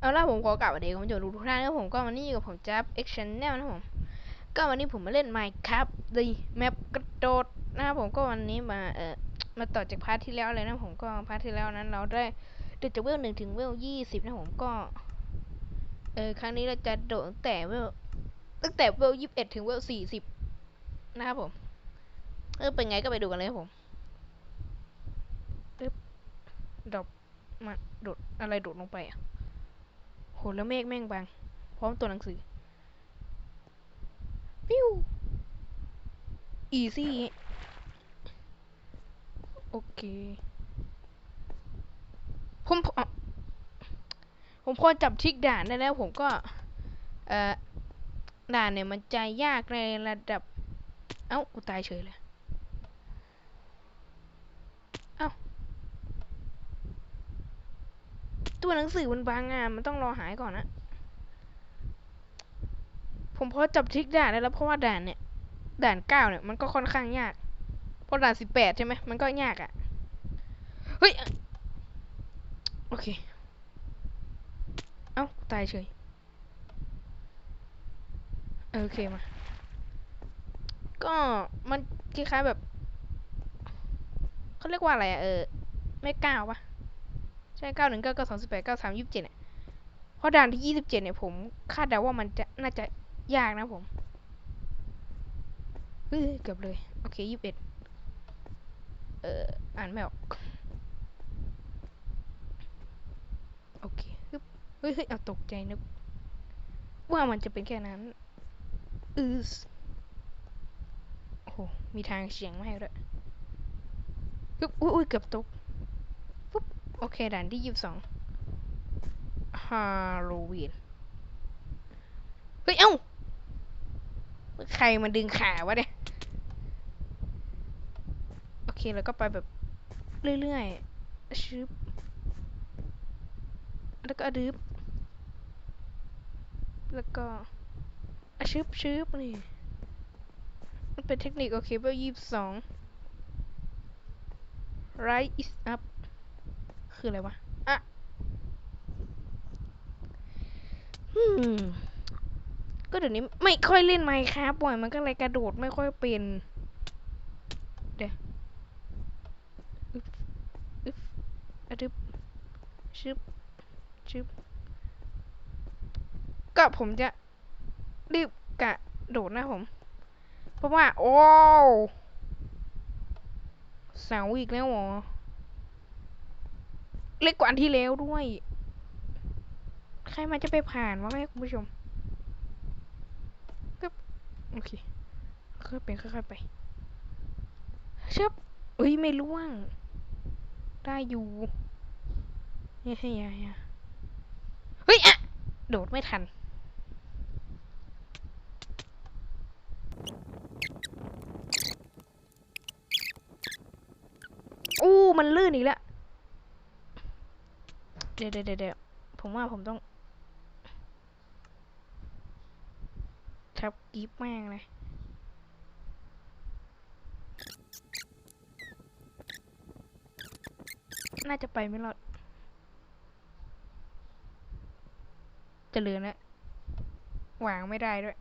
เอาล่ะผมขอกลับวันเด็กผมจะรู้ทุกท่านนะผมก็วันนี้อยู่กับผมจับ X Channel นะครับผมก็วันนี้ผมมาเล่น Minecraft ดีแมปกระโดดนะครับผมก็วันนี้มาเอ่อมาต่อจากพาร์ทที่แล้วเลยนะผมก็พาร์ทที่แล้วนั้นเราได้โดดจากเวลหนึ่งถึงเวลยี่สิบนะผมก็เออครั้งนี้เราจะโดดตั้งแต่เวลตั้งแต่เวลยี่สิบเอ็ดถึงเวลสี่สิบนะครับผมเออเป็นไงก็ไปดูกันเลยครับผมดรอปมาโดดอะไรโดดลงไปอะ โหแล้วเมฆแม่งบางพร้อมตัวหนังสือปิ้วอีซี่โอเคผมผมพอจับทิกด่านได้แล้วผมก็ เอ่อ ด่านเนี่ยมันจะยากในระดับ เอ้า กูตายเฉยเลย เอ้า ตัวหนังสือมันบางอะมันต้องรอหายก่อนนะ ผมพอจับทิกด่านได้แล้วเพราะว่าด่านเนี่ย ด่านเก้าเนี่ยมันก็ค่อนข้างยาก เพราะด่านสิบแปดใช่ไหมมันก็ยากอะ เฮ้ย โอเค เอ้า ตายเฉยเออโอเคมา ก็มันคล้ายๆแบบเขาเรียกว่าอะไรอะเออ ไม่ก้าวปะ ใช่เก้าหนึ่งเก้าเก้าสองสิบแปดเก้าสามยี่สิบเจ็ดเนี่ยเพราะด่านที่ยี่สิบเจ็ดเนี่ยผมคาดเดาว่ามันจะน่าจะยากนะผมเฮ้ยเกือบเลย โอเคยี่สิบเอ็ดเอ่ออ่านไม่ออก โอเคเฮ้ยเฮ้ยเอาตกใจนึกว่ามันจะเป็นแค่นั้นอือโอ้โหมีทางเฉียงมาให้ด้วยอุ้ยอุ้ยเกือบตก โอเคด่านที่ยี่สิบสองฮาโลวีนเฮ้ย เอ้า ใครมาดึงขาวะเนี่ย โอเค แล้วก็ไปแบบ เรื่อยๆชึบแล้วก็ดึบแล้วก็อชึบชึบนี่ มันเป็นเทคนิค โอเคเบลยี่สิบสอง right is up คืออะไรวะ อะก็เดี๋ยวนี้ไม่ค่อยเล่นไมค์ครับบ่อยมันก็เลยกระโดดไม่ค่อยเป็น เดี๋ยวอึ๊บอึ๊บอะดึบชึบชึบก็ผมจะรีบกระโดดนะผม เพราะว่า โอ้เสาอีกแล้วหรอ เล็กกว่าอันที่แล้วด้วย ใครมาจะไปผ่านวะแม่คุณผู้ชมก็โอเคค่อยๆไปค่อยๆไปเชับเอ้ยไม่ล่วง ได้อยู่เฮ้ยเฮ้ยเฮ้ยอะโดดไม่ทันอู้มันลื่นอีกแล้ว ดี๋ยวเดี๋ยวเดี๋ยวผมว่าผมต้องทับกีบแม่งเลยน่าจะไปไม่รอดจะเหลือแล้ววางไม่ได้ด้วย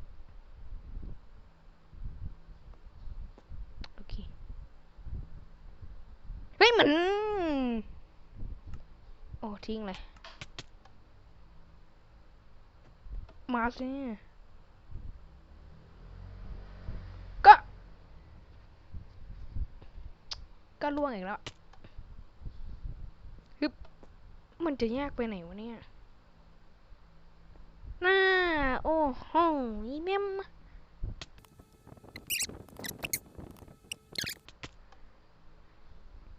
โอเค เฮ้ยเหมือน โอ้ ทิ้งเลย มาสิก็ ก็ล่วงอีกแล้วฮึบมันจะยากไปไหนวะเนี่ยน่าโอ้โหอีเมม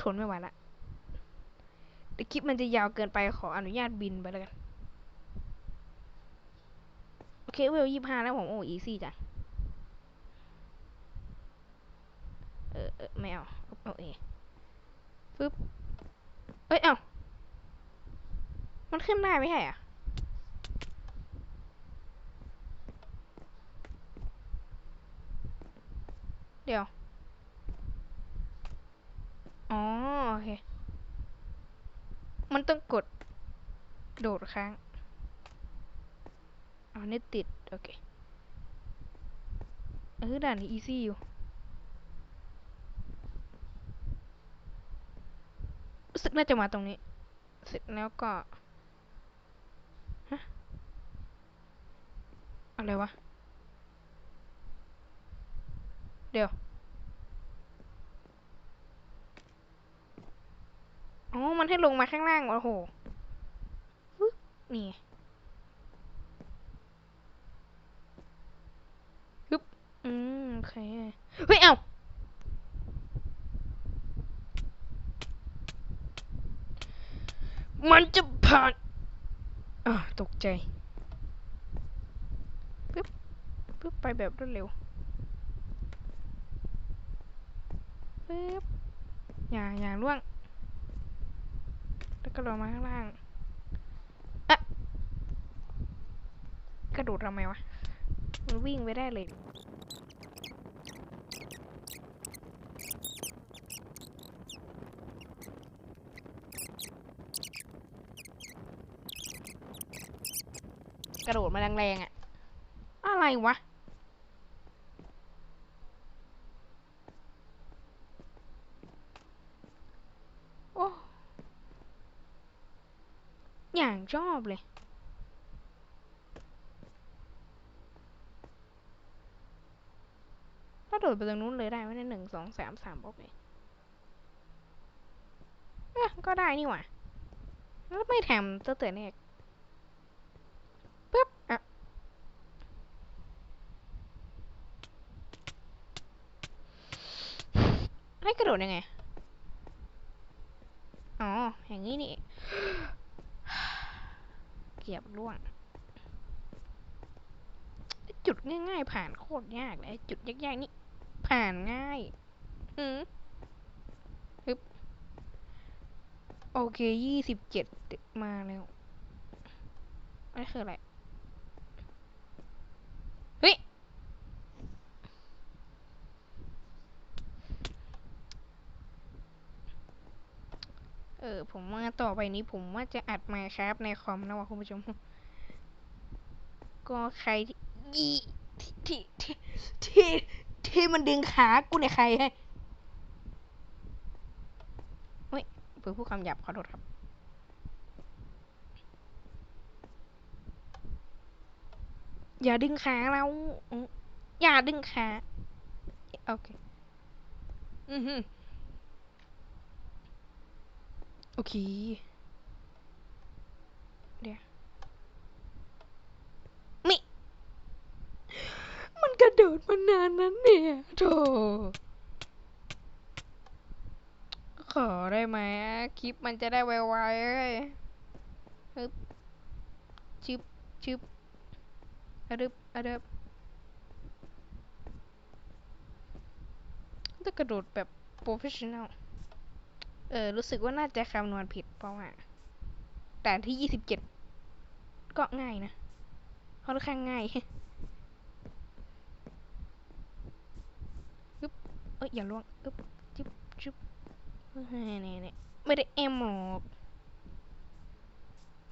ทนไม่ไหวละ เดี๋ยวคลิปมันจะยาวเกินไปขออนุญาตบินไปแล้วกันโอเคเวลยี่ห้าแล้วผมโอ้อีซี่จ้ะเออเออไม่เอาเอาเอปึ๊บเอ้ยเอามันขึ้นได้ไม่ใช่อะเดี๋ยว อ๋อ โอเค มันต้องกดโดดค้างอ๋อเน็ตติด โอเคเออด่านนี้อีซี่อยู่รู้สึกน่าจะมาตรงนี้ เสร็จแล้วก็ฮะอะไรวะ เดี๋ยว อ๋อ มันให้ลงมาข้างล่าง โอ้โหนี่ฮึบอืม โอเค เฮ้ย เอ้ามันจะผ่านอ่าตกใจ ปึ๊บ ปึ๊บ ไปแบบรวดเร็ว ปึ๊บ อย่า อย่าล่วง แล้วก็ลงมาข้างล่างอะกระโดดทำไมวะ มันวิ่งไปได้เลยกระโดดมาแรงๆอะอะไรวะ โอ้ อย่างชอบเลย ถ้าโดดไปตรงนู้นเลยได้ไหมเนี่ยหนึ่งสองสามสามบล็อกเลยเอ๊ก็ได้นี่หว่าแล้วไม่ทำตั้งแต่แรกปึ๊บอะให้กระโดดยังไง อ๋อ อย่างนี้นี่ียบร่วง จุดง่ายๆ ผ่านโคตรยากเลยจุดยากๆนี่ผ่านง่ายอืมฮึบโอเคยี่สิบเจ็ดมาแล้วนี่คืออะไร เฮ้ย เออผมว่าต่อไปนี้ผมว่าจะอัดมาครับในคอมนะวะคุณผู้ชม ก็ใครที่ที่ที่ที่ที่มันดึงขากูเนี่ยใครให้เฮ้ยเพิ่งพูดคำหยาบขอโทษครับอย่าดึงขาเราอย่าดึงขา โอเค อือหื อโอเคเดี๋ยวมิมันกระโดดมานานนั้นเนี่ยโธ่ขอได้ไหมคลิปมันจะได้ไวๆเอ้ยฮึบชึบชึบอะดึบอะดึบจะกระโดดแบบโปรเฟชชั่น a ล เออ รู้สึกว่าน่าจะคำนวณผิดเพราะว่าแต่ที่ยี่สิบเจ็ดก็ง่ายนะค่อนข้างง่ายอึ๊บเอ้ยอย่าล่วงอึ๊บจิ๊บจิ๊บเฮ้ยนี่นี่ไม่ได้แอมหรอก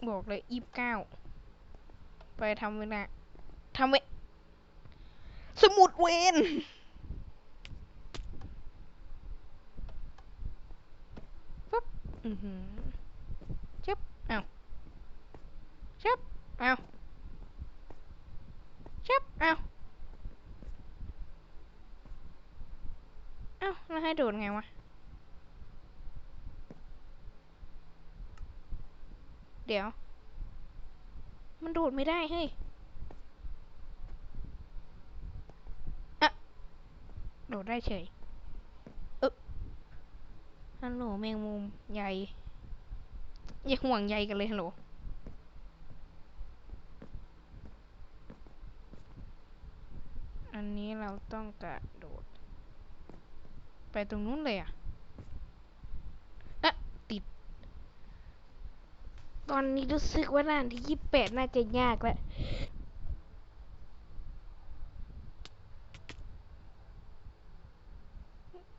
บอกเลยยี่สิบเก้าไปทำเวลาทำเวสมุดเวนปั๊บ อือหือชับเอาชับเอาชับเอาเอ้าแล้วให้โดดไงวะ เดี๋ยว มันโดดไม่ได้เฮ้ยอะโดดได้เฉย ฮัลโหลแมงมุมใหญ่อย่าห่วงใยกันเลยฮัลโหลอันนี้เราต้องกระโดด ไปตรงนู้นเลยอะอะติด ตอนนี้รู้สึกว่าด่านที่ยี่สิบแปดน่าจะยากแล้ว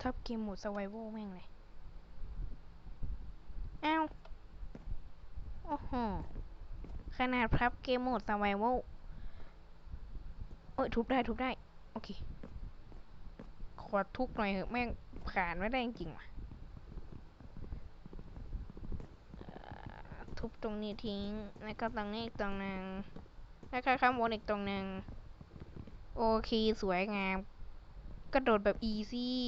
ทับเกมหมด survival แม่งเลย อ้าวโอ้โห ขนาดพับเกมโหมด survival อ้ย ทุบได้ ทุบได้ โอเค ขอทุบหน่อยเหอะแม่งผ่านไม่ได้จริงว่ะทุบตรงนี้ทิ้ง แล้วก็ตรงนี้อีกตรงนึงแล้วก็ข้างบนอีกตรงนึง โอเค สวยงาม กระโดดแบบอีซี่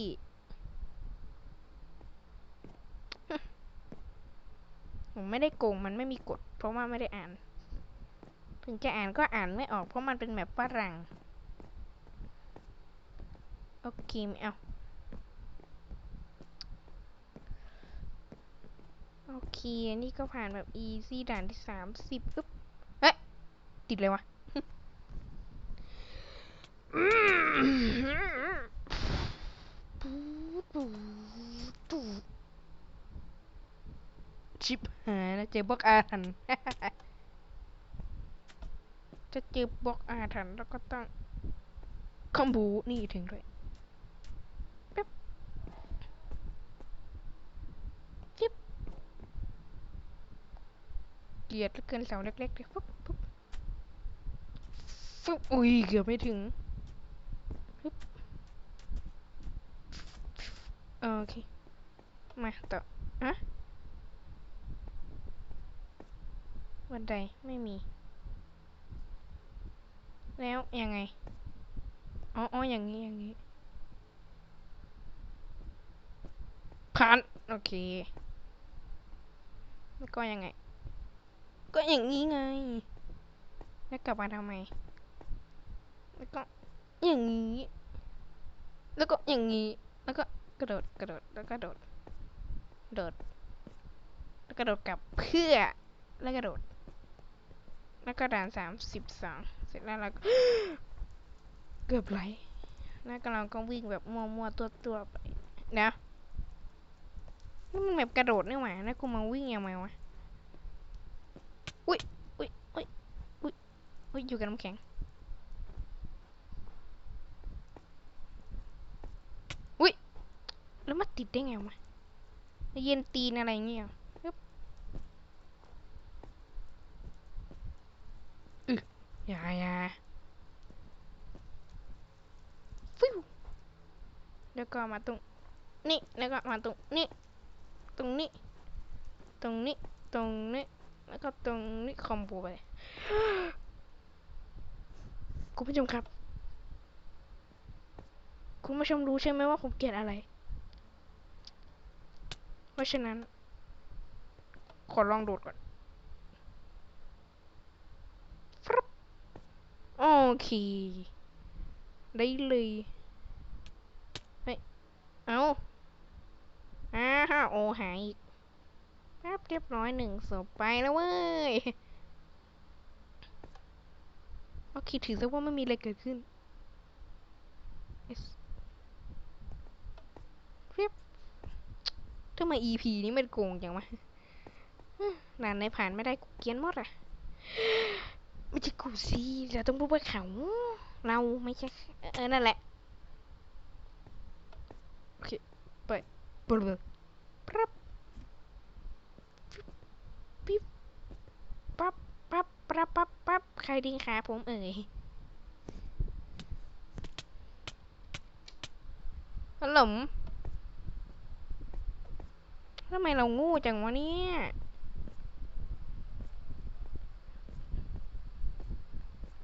ผมไม่ได้โกงมันไม่มีกฎ เพราะว่าไม่ได้อ่าน ถึงจะอ่านก็อ่านไม่ออกเพราะมันเป็นแบบฝรั่งโอเคไม่เอาโอเคนี่ก็ผ่านแบบ easy ด่านที่สามสิบอึ๊บเอ๊ะติดเลยวะ ชิบหายแล้วเจอบล็อกอาถรรพ์จะเจอบล็อกอาถรรพ์แล้วก็ต้องคอมบูนี่ถึงด้วยปิ๊บจิ๊บเกลียดเหลือเกินเสาเล็กๆเลยปุ๊บปุ๊บฟึบอุ้ยเกือบไม่ถึงปึ๊บโอเค มาต่ออะ บันไดไม่มี แล้วยังไง อ๋ออ๋ออย่างนี้ อย่างนี้ผ่านโอเคแล้วก็ยังไง ก็อย่างนี้ไง แล้วกลับมาทำไม แล้วก็อย่างนี้ แล้วก็อย่างนี้ แล้วก็กระโดด กระโดด แล้วก็โดด โดด แล้วกระโดดกลับเพื่อ แล้วกระโดด แล้วก็ด่านสามสิบสองเสร็จแล้วเราก็เกือบไหลแล้วก็เราก็วิ่งแบบมัวๆตัวๆไปเดี๋ยวนี่มันแบบกระโดดนี่หว่าแล้วกูมาวิ่งยังไงวะอุ้ยอุ้ยอุ้ยอุ้ยอุ้ยอยู่กับน้ำแข็งอุ้ยแล้วมาติดได้ไงวะเย็นตีนอะไรเงี้ยฮึบ อย่าอย่าฟิวแล้วก็มาตรงนี่แล้วก็มาตรงนี้ ตรงนี้ ตรงนี้ ตรงนี้ แล้วก็ตรงนี้คอมโบไปคุณผู้ชมครับ คุณผู้ชมรู้ใช่ไหมว่าผมเกลียดอะไร เพราะฉะนั้น ขอลองโดดก่อนฟรึบ โอเค ได้เลยเฮ้ยเอาอ้าวโอหายอีกแป๊บเรียบร้อยหนึ่งศพไปแล้วเว้ยโอเคถือซะว่าไม่มีอะไรเกิดขึ้นเรียบทำไม EP นี้มันโกงจังวะฮึ่มด่านไหนผ่านไม่ได้กูเกียนหมดอะ ไม่ใช่กูสิเราต้องรู้ว่าเขา เราไม่ใช่ เออ นั่นแหละ โอเค ไปปรึบปั๊บปิ๊บปั๊บปั๊บปั๊บปั๊บปั๊บใครดึงขาผมเอ่ยฮัลโหลทำไมเราโงูจังวะเนี่ย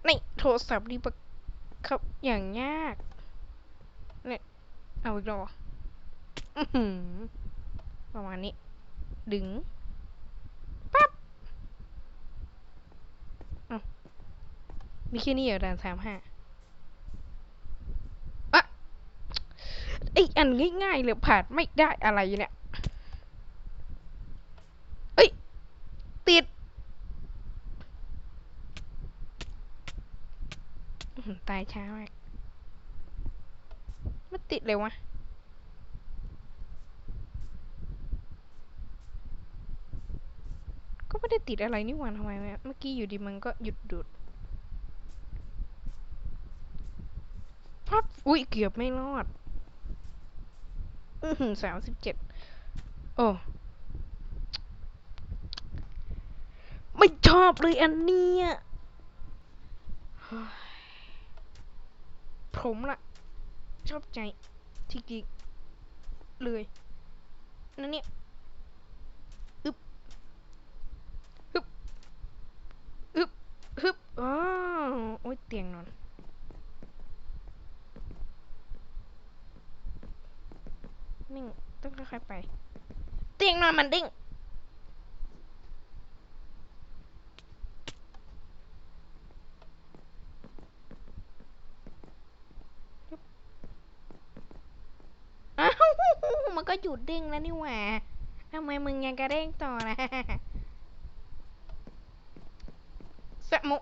นี่โท รศัพท์ดีปะครับอย่างยาก เนี่ย เอาอีกรออื้อหือประมาณนี้ ดึง ปั๊บอ้ามีแค่นี้เหรอด่านสามห้าอะไออันง่ายๆเลยผ่านไม่ได้อะไรเนี่ย เอ้ย ติดอื้อหือ ตายช้ามากไม่ติดเลยวะก็ไม่ได้ติดอะไรนี่หว่าทำไมเมื่อกี้อยู่ดีมันก็หยุดดูดพับอุ้ยเกือบไม่รอด อือหือสามสิบเจ็ดโอ้ไม่ชอบเลยอันเนี้ย ผมล่ะ ชอบใจที่จริงเลยนั่นเนี่ยอึบฮึบฮึบฮึบอ้าวโอ้ยเตียงนอนนิ่งต้องค่อยๆไป เตียงนอนมันดิ้ง อ้าว มันก็หยุดเด้ง แล้วนี่หว่าทำไมมึงยังกระเด้งต่อนะสมุ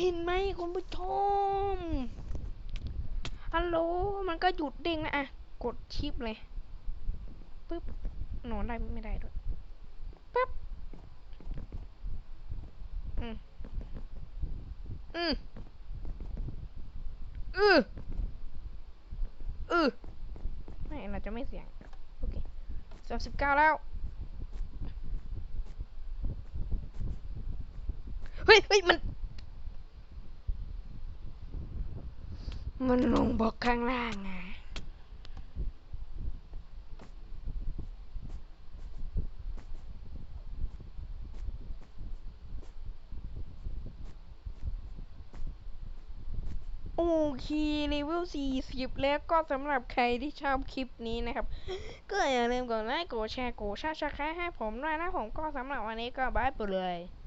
เห็นไหมคุณผู้ชมฮัลโหลมันก็หยุดเด้งนะอะกดชิปเลยปึ๊บหนอนได้ไม่ได้ด้วยปึ๊บอืมอืมอืออือไม่เราจะไม่เสียง สามสิบเก้าแล้ว เฮ้ยเฮ้ยมัน มันลงบอกข้างล่างไง คเลเวล40 แล้วก็สำหรับใครที่ชอบคลิปนี้นะครับ ก็อย่าลืมกดไลค์กดแชร์กดชาชาแครต์ให้ผมด้วยนะผมก็สำหรับวันนี้ก็บายไปเลย